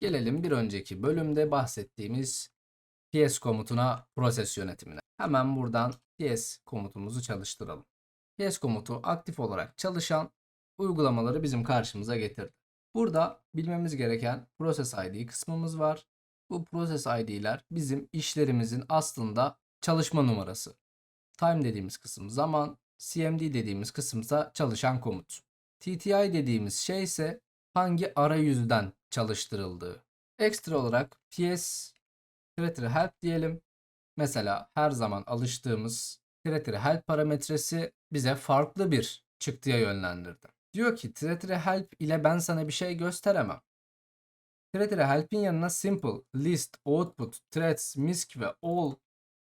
Gelelim bir önceki bölümde bahsettiğimiz PS komutuna proses yönetimine. Hemen buradan PS komutumuzu çalıştıralım. PS komutu aktif olarak çalışan uygulamaları bizim karşımıza getirdi. Burada bilmemiz gereken Process ID kısmımız var. Bu Process ID'ler bizim işlerimizin aslında çalışma numarası. Time dediğimiz kısım zaman, CMD dediğimiz kısımsa çalışan komut. TTI dediğimiz şey ise hangi arayüzden çalıştırıldığı. Ekstra olarak PS Creator Help diyelim. Mesela her zaman alıştığımız Creator Help parametresi bize farklı bir çıktıya yönlendirdi. Diyor ki Creator Help ile ben sana bir şey gösteremem. Creator Help'in yanına Simple, List, Output, Threads, Misc ve All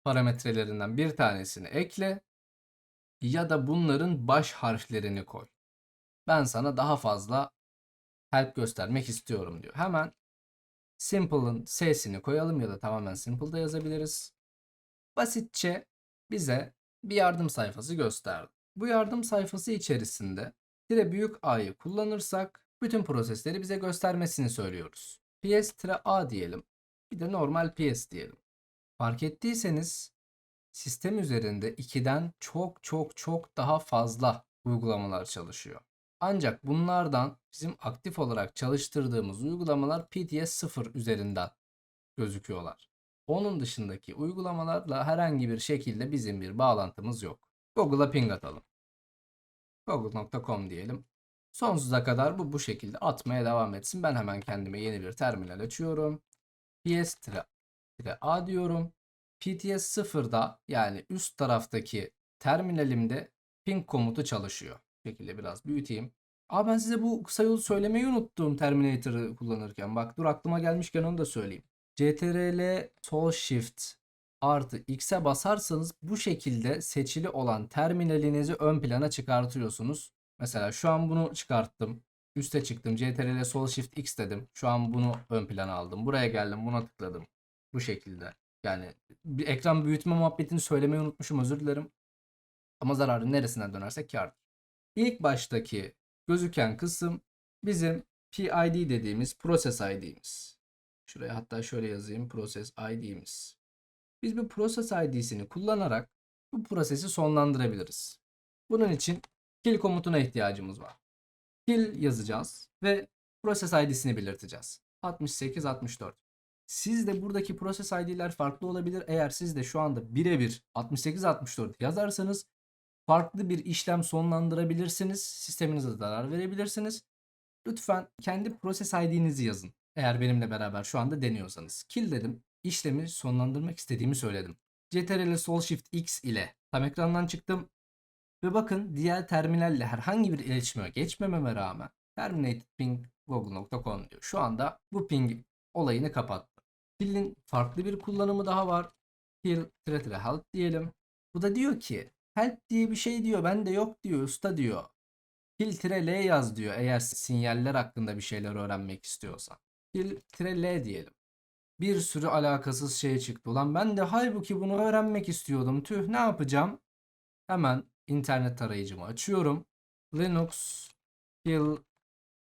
parametrelerinden bir tanesini ekle ya da bunların baş harflerini koy. Ben sana daha fazla help göstermek istiyorum diyor. Hemen Simple'ın S'sini koyalım ya da tamamen Simple'da yazabiliriz. Basitçe bize bir yardım sayfası gösterdi. Bu yardım sayfası içerisinde tire büyük A'yı kullanırsak bütün prosesleri bize göstermesini söylüyoruz. PS-A diyelim. Bir de normal PS diyelim. Fark ettiyseniz sistem üzerinde 2'den çok çok çok daha fazla uygulamalar çalışıyor. Ancak bunlardan bizim aktif olarak çalıştırdığımız uygulamalar PTS 0 üzerinden gözüküyorlar. Onun dışındaki uygulamalarla herhangi bir şekilde bizim bir bağlantımız yok. Google'a ping atalım. Google.com diyelim. Sonsuza kadar bu bu şekilde atmaya devam etsin. Ben hemen kendime yeni bir terminal açıyorum. PS-A diyorum. PTS 0'da yani üst taraftaki terminalimde ping komutu çalışıyor. Şekilde biraz büyüteyim. Aa ben size bu kısa yolu söylemeyi unuttum Terminator'ı kullanırken. Bak dur aklıma gelmişken onu da söyleyeyim. CTRL Sol Shift artı X'e basarsanız bu şekilde seçili olan terminalinizi ön plana çıkartıyorsunuz. Mesela şu an bunu çıkarttım. Üste çıktım. CTRL Sol Shift X dedim. Şu an bunu ön plana aldım. Buraya geldim. Buna tıkladım. Bu şekilde. Yani bir ekran büyütme muhabbetini söylemeyi unutmuşum. Özür dilerim. Ama zararı neresinden dönersek kârdır. İlk baştaki gözüken kısım bizim PID dediğimiz Process ID'miz. Şuraya hatta şöyle yazayım Process ID'miz. Biz bu Process ID'sini kullanarak bu prosesi sonlandırabiliriz. Bunun için kill komutuna ihtiyacımız var. Kill yazacağız ve Process ID'sini belirteceğiz. 68 64. Sizde buradaki Process ID'ler farklı olabilir. Eğer siz de şu anda birebir 68 64 yazarsanız farklı bir işlem sonlandırabilirsiniz. Sisteminize zarar verebilirsiniz. Lütfen kendi Process ID'nizi yazın. Eğer benimle beraber şu anda deniyorsanız. Kill dedim. İşlemi sonlandırmak istediğimi söyledim. CTRL Sol Shift X ile tam ekrandan çıktım. Ve bakın diğer terminalle herhangi bir iletişime geçmememe rağmen terminated ping google.com diyor. Şu anda bu ping olayını kapattı. Kill'in farklı bir kullanımı daha var. Kill help diyelim. Bu da diyor ki help diye bir şey diyor. Bende yok diyor usta diyor. Kill tire L yaz diyor eğer sinyaller hakkında bir şeyler öğrenmek istiyorsan. Kill tire L diyelim. Bir sürü alakasız şey çıktı. Ulan ben de halbuki bunu öğrenmek istiyordum. Tüh ne yapacağım? Hemen internet tarayıcımı açıyorum. Linux kill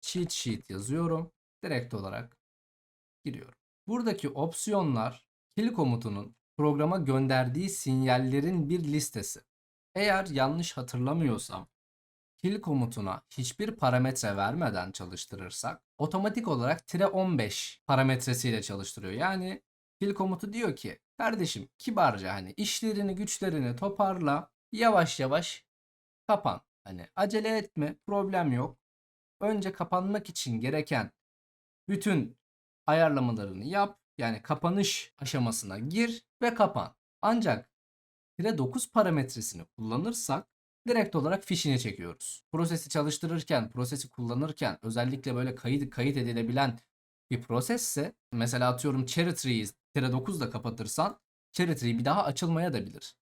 cheat sheet yazıyorum. Direkt olarak giriyorum. Buradaki opsiyonlar kill komutunun programa gönderdiği sinyallerin bir listesi. Eğer yanlış hatırlamıyorsam kill komutuna hiçbir parametre vermeden çalıştırırsak otomatik olarak tire 15 parametresiyle çalıştırıyor. Yani kill komutu diyor ki kardeşim kibarca hani işlerini güçlerini toparla yavaş yavaş kapan. Hani acele etme problem yok. Önce kapanmak için gereken bütün ayarlamalarını yap. Yani kapanış aşamasına gir ve kapan. Ancak tire 9 parametresini kullanırsak direkt olarak fişini çekiyoruz. Prosesi çalıştırırken, prosesi kullanırken özellikle böyle kayıt kayıt edilebilen bir prosesse mesela atıyorum cherry tree'yi tire 9 da kapatırsan cherry tree bir daha açılmaya da bilir.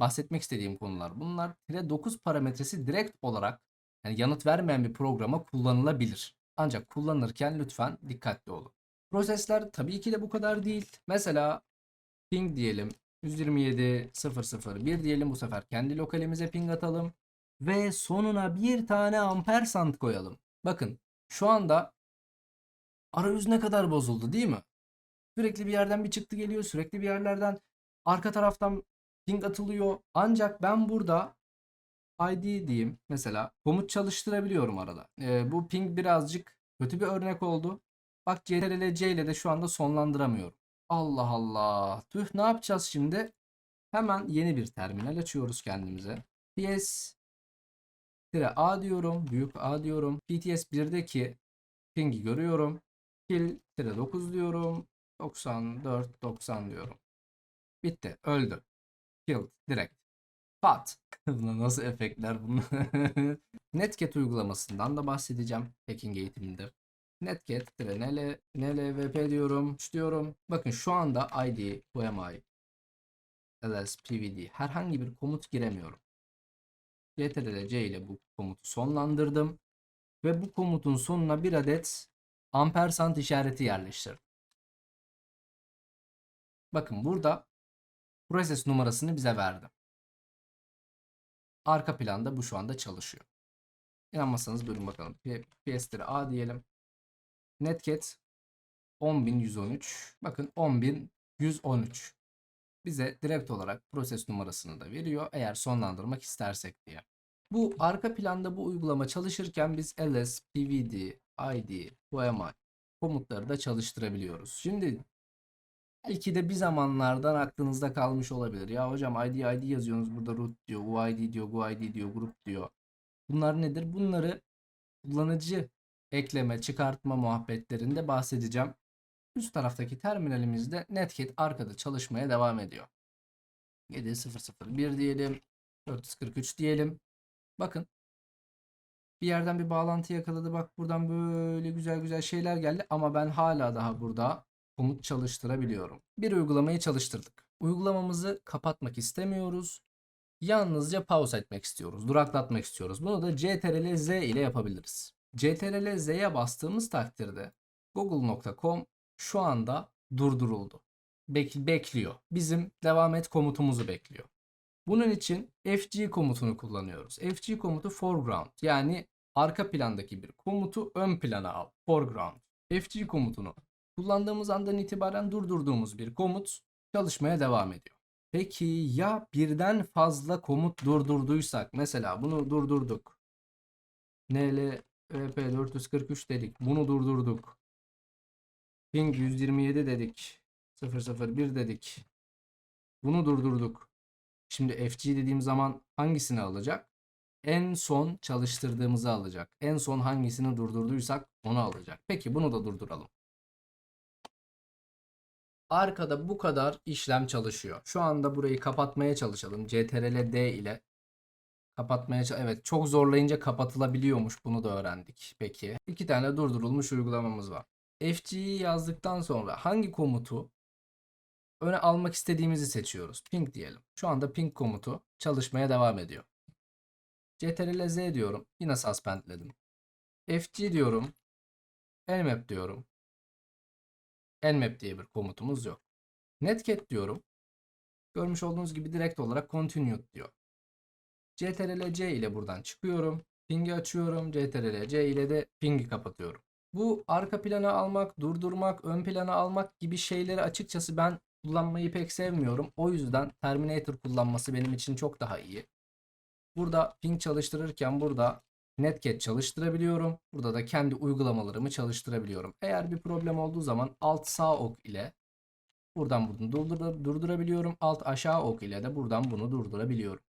Bahsetmek istediğim konular bunlar. Tire 9 parametresi direkt olarak yani yanıt vermeyen bir programa kullanılabilir. Ancak kullanırken lütfen dikkatli olun. Prosesler tabii ki de bu kadar değil. Mesela ping diyelim 127.001 diyelim bu sefer kendi lokalimize ping atalım. Ve sonuna bir tane ampersand koyalım. Bakın şu anda Arayüz ne kadar bozuldu değil mi? Sürekli bir yerden bir çıktı geliyor. Sürekli bir yerlerden arka taraftan ping atılıyor. Ancak ben burada ID diyeyim mesela komut çalıştırabiliyorum arada. Ee, bu ping birazcık kötü bir örnek oldu. Bak CTRL C ile de şu anda sonlandıramıyorum. Allah Allah. Tüh ne yapacağız şimdi? Hemen yeni bir terminal açıyoruz kendimize. PS A diyorum. Büyük A diyorum. PTS 1'deki ping'i görüyorum. Kill 9 diyorum. 94 90 diyorum. Bitti. Öldü. Killed. Direkt. Pat. Buna nasıl efektler bunlar? Netcat uygulamasından da bahsedeceğim. Hacking eğitiminde. Netcat nl, nlvp diyorum. diyorum. Bakın şu anda id, QMI, ls, pvd herhangi bir komut giremiyorum. ctrl ile bu komutu sonlandırdım. Ve bu komutun sonuna bir adet ampersand işareti yerleştirdim. Bakın burada proses numarasını bize verdi. Arka planda bu şu anda çalışıyor. İnanmazsanız bölün bakalım. PS A diyelim. Netcat 10.113. Bakın 10.113. Bize direkt olarak proses numarasını da veriyor. Eğer sonlandırmak istersek diye. Bu arka planda bu uygulama çalışırken biz ls, pvd, id, qmi komutları da çalıştırabiliyoruz. Şimdi belki de bir zamanlardan aklınızda kalmış olabilir. Ya hocam id id yazıyorsunuz burada root diyor, uid diyor, guid diyor, grup diyor. Bunlar nedir? Bunları kullanıcı ekleme, çıkartma muhabbetlerinde bahsedeceğim. Üst taraftaki terminalimizde Netcat arkada çalışmaya devam ediyor. 7001 diyelim. 443 diyelim. Bakın. Bir yerden bir bağlantı yakaladı. Bak buradan böyle güzel güzel şeyler geldi. Ama ben hala daha burada komut çalıştırabiliyorum. Bir uygulamayı çalıştırdık. Uygulamamızı kapatmak istemiyoruz. Yalnızca pause etmek istiyoruz. Duraklatmak istiyoruz. Bunu da CTRL Z ile yapabiliriz. CTRL Z'ye bastığımız takdirde google.com şu anda durduruldu. Bek bekliyor. Bizim devam et komutumuzu bekliyor. Bunun için fg komutunu kullanıyoruz. fg komutu foreground yani arka plandaki bir komutu ön plana al. Foreground. fg komutunu kullandığımız andan itibaren durdurduğumuz bir komut çalışmaya devam ediyor. Peki ya birden fazla komut durdurduysak mesela bunu durdurduk. nl EP443 dedik. Bunu durdurduk. Ping 127 dedik. 001 dedik. Bunu durdurduk. Şimdi FG dediğim zaman hangisini alacak? En son çalıştırdığımızı alacak. En son hangisini durdurduysak onu alacak. Peki bunu da durduralım. Arkada bu kadar işlem çalışıyor. Şu anda burayı kapatmaya çalışalım. CTRL D ile Kapatmaya evet çok zorlayınca kapatılabiliyormuş bunu da öğrendik. Peki iki tane durdurulmuş uygulamamız var. FG'yi yazdıktan sonra hangi komutu öne almak istediğimizi seçiyoruz. Ping diyelim. Şu anda ping komutu çalışmaya devam ediyor. CTRL Z diyorum. Yine suspendledim. FG diyorum. Nmap diyorum. Nmap diye bir komutumuz yok. Netcat diyorum. Görmüş olduğunuz gibi direkt olarak continued diyor. CTRL-C ile buradan çıkıyorum. Ping'i açıyorum. CTRL-C ile de ping'i kapatıyorum. Bu arka plana almak, durdurmak, ön plana almak gibi şeyleri açıkçası ben kullanmayı pek sevmiyorum. O yüzden Terminator kullanması benim için çok daha iyi. Burada ping çalıştırırken burada Netcat çalıştırabiliyorum. Burada da kendi uygulamalarımı çalıştırabiliyorum. Eğer bir problem olduğu zaman alt sağ ok ile buradan bunu durdur durdurabiliyorum. Alt aşağı ok ile de buradan bunu durdurabiliyorum.